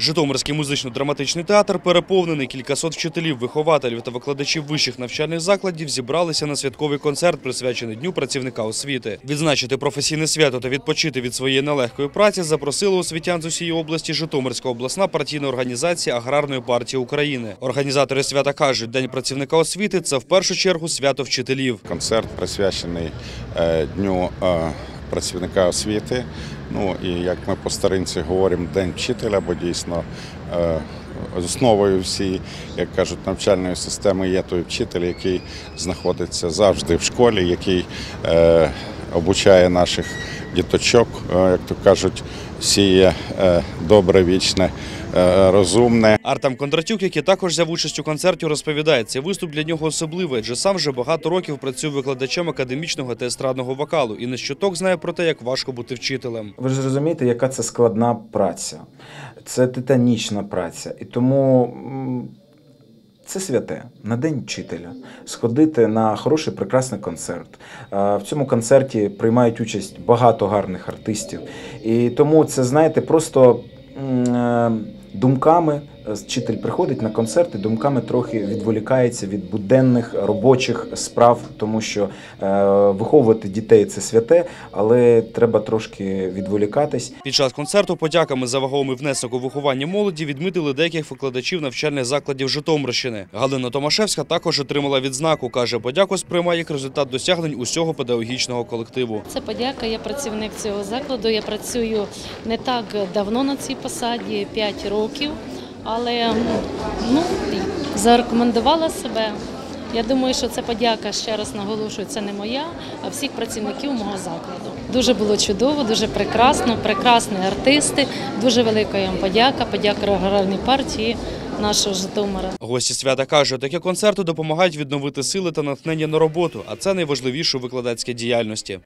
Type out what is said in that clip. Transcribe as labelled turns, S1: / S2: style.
S1: Житомирський музично-драматичний театр переповнений. Кількасот вчителів, вихователів та викладачів вищих навчальних закладів зібралися на святковий концерт, присвячений Дню працівника освіти. Відзначити професійне свято та відпочити від своєї нелегкої праці запросили освітян з усієї області Житомирська обласна партійна організація Аграрної партії України. Організатори свята кажуть, День працівника освіти це в першу чергу свято вчителів.
S2: Концерт присвячений е, Дню е, працівника освіти. Ну і як ми по старинці говоримо, День вчителя, бо дійсно е, основою всієї, як кажуть, навчальної системи є той вчитель, який знаходиться завжди в школі, який е, обучає наших діточок, е, як то кажуть, сіє е, добре, вічне, е, розумне.
S1: Артем Кондратюк, який також взяв участь у концерті, розповідає, цей виступ для нього особливий, адже сам вже багато років працює викладачем академічного та естрадного вокалу і не щоток знає про те, як важко бути вчителем.
S3: Ви ж розумієте, яка це складна праця. Це титанічна праця. І тому це святе на день вчителя. Сходити на хороший, прекрасний концерт. В цьому концерті приймають участь багато гарних артистів. І тому це, знаєте, просто е, думками. Е, Вчитель приходить на концерт і думками трохи відволікається від буденних робочих справ, тому що е, виховувати дітей це святе, але треба трошки відволікатись.
S1: Під час концерту подяками за вагомий внесок у виховання молоді відмітили деяких викладачів навчальних закладів Житомирщини. Галина Томашевська також отримала відзнаку. каже, подяку сприймає як результат досягнень усього педагогічного колективу.
S4: Це подяка. Я працівник цього закладу. Я працюю не так давно на цій посаді 5 років, але ну, зарекомендувала себе. Я думаю, що це подяка, ще раз наголошую, це не моя, а всіх працівників мого закладу. Дуже було чудово, дуже прекрасно, прекрасні артисти. Дуже велика їм подяка, подяка аграрній партії нашого Житомира.
S1: Гості свята кажуть, такі концерти допомагають відновити сили та натхнення на роботу, а це найважливіше у викладацькій діяльності.